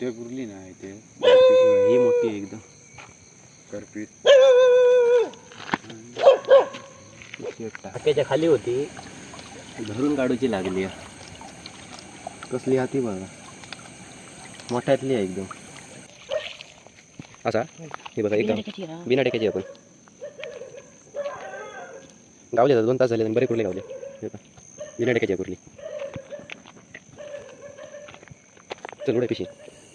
ते गुरली नाही ते. ही मोठी आहे एकदम. करपीत टाक्याच्या खाली होती. धरून काढूची लागली आहे. कसली हाती बघा. मोठ्यातली आहे एकदम. असा? हे बघा एकदम. बिना टेकायची आपण. गावले आता दोन तास झाले आणि बरे कुर्ले गावले. बघा. बिना टेकायची कुर्ली. चल उडे पिशी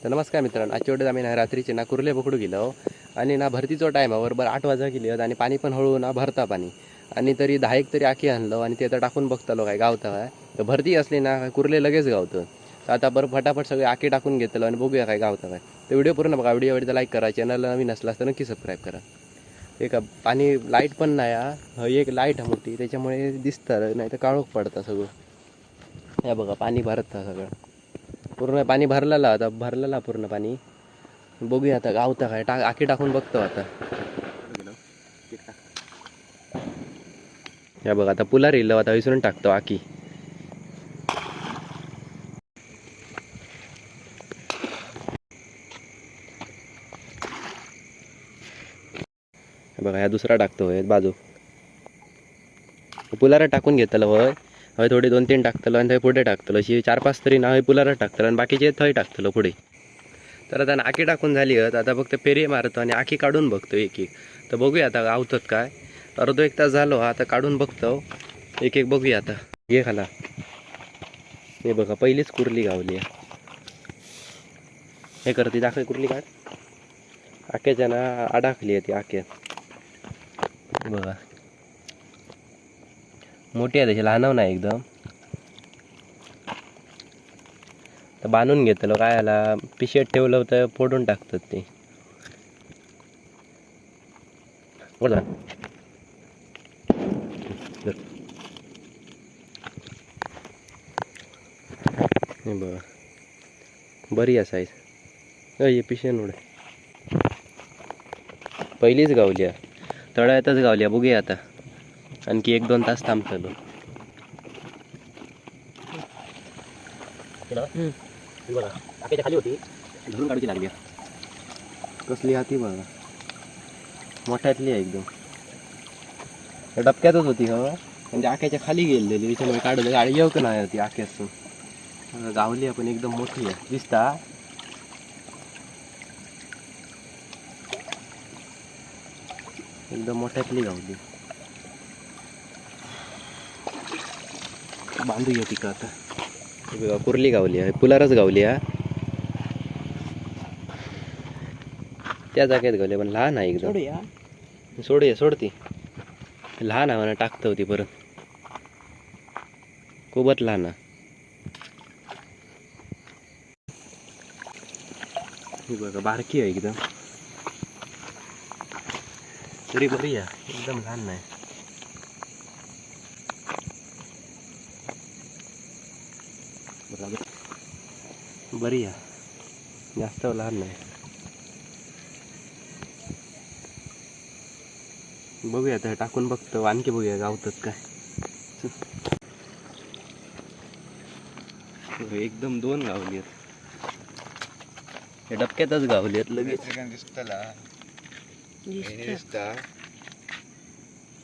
तर नमस्कार मित्रांनो आजच्या वेळेस आम्ही ना रात्रीचे ना कुर्ले पकडू गेलो आणि ना भरतीचो टाईम आहे बरोबर आठ वाजा गेली आणि पाणी पण हळू ना भरता पाणी. आणि तरी दहा एक तरी आखी आणलं आणि ते आता टाकून बघतालो काय गावता काय. तर भरती असली ना काय कुर्ले लगेच गावतं. तर आता बरं फटाफट सगळे आखी टाकून घेतलं आणि बघूया काय गावतं काय. तर व्हिडिओ पूर्ण बघा व्हिडिओ आवडता लाईक करा चॅनलला नवीन असला तर नक्की सबस्क्राईब करा. ते का पाणी लाइट पण नाही हा. एक लाइट आहे मोठी त्याच्यामुळे दिसतं नाही तर काळोख पडतं सगळं. हे बघा पाणी भरतं सगळं. पूर्ण पाणी भरलेलं आता भरलेला पूर्ण पाणी. बघूया आता गावतं काय टाक आखी टाकून बघतो आता. या बघा आता पुला रिल आता विसरून टाकतो आखी. हे बघा ह्या दुसरा टाकतो होय बाजू. पुलारा टाकून घेतलं होय. हय थोडी दोन तीन टाकतलो आणि थंय पुढे टाकतलो. अशी चार पाच तरी ना हय टाकतलो आणि बाकीचे थंय टाकतलो पुढे. तर आता आखी टाकून झाली हत. आता फक्त पेरी मारतो आणि आखी काढून बघतो एक एक. तर बघूया आता गावतात काय. अर्धो एक तास झालो आता काढून बघतो. एक एक बघूया आता. घे खाला. हे बघा पहिलीच कुर्ली गावली आहे. हे करते दाखव कुर्ली काय आक्याच्या ना आडाखली आहे ती आक्या बघा. मोठी आहे त्याची लहानव नाही एकदम. तर बांधून घेतलं काय आला पिशेत ठेवलं होतं फोडून टाकतात ते. बोला बर बरी आहे साईज हे पिशेन उड पहिलीच गावली आहे. तळ्यातच गावली आहे. बघूया आता. आणखी एक दोन तास थांबतलो बघा खाली होती. धरून काढूची लागली कसली हाती बघा. मोठ्यातली आहे एकदम. डबक्यातच होती हो. म्हणजे आक्याच्या खाली गेलेली त्याच्यामुळे काढलं गाडी येऊ का नाही होती आक्यातून. गावली आपण एकदम मोठी आहे. दिसता? एकदम मोठ्यातली गावली. बांधूया पिका आता? हे बघा कुर्ली गावली आहे पुलारच गावली आहे. त्या जागेत गावली पण लहान आहे एकदम. सोडूया. सोडती. लहान आहे म्हणा टाकतं होती परत. खूपच लहान आहे. ही बघा बारकी आहे एकदम. तरी बरी आहे एकदम लहान नाही बरोबर बरी आहे. जास्त लहान नाही. बघूया आता टाकून बघतो. आणखी बघूया गावतात काय. एकदम दोन गावली आहेत. हे डबक्यातच गावली आहेत लगेच. दिसतला. दिसतं. दिसता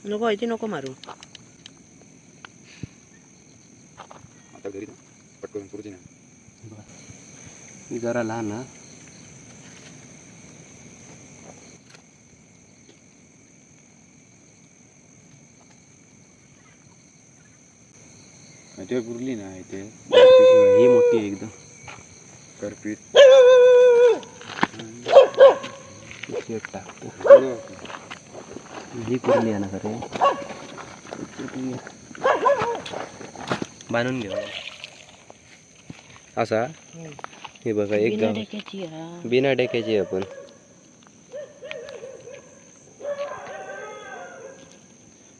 नको इथे नको मारू आता घरी पटकन पुढची ना ही जरा लहान हा. ते गुरली नाही ते. ही मोठी आहे एकदम. टाकतो. ही कुरली आहे ना खरे. बांधून घेऊ असा. हे बघा एक बिना गाव. डेक्याची हा. बिना डेक्याची आहे आपण.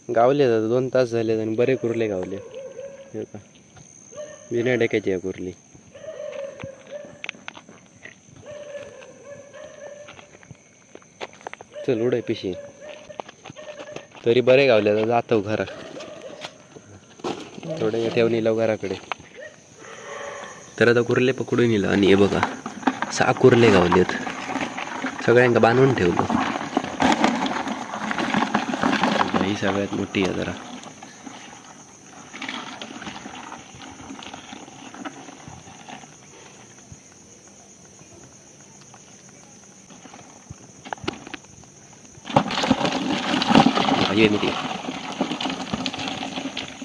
गावले आता दोन तास झाले आणि बरे कुर्ले गावले. हे का बिना डेक्याची आहे कुर्ली. चल उडे पिशी. तरी बरे गावले आता जातो घरा. थोडे ठेवून येलो घराकडे. तर आता कुर्ले पकडून येलं आणि हे बघा सहा कुर्ले गावलेत सगळ्यांका बांधून ठेवलं. ही सगळ्यात मोठी आहे जरा. ये मोठी.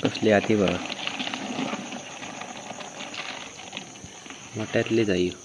कसली आती बघा. वाट्यातले जाईल.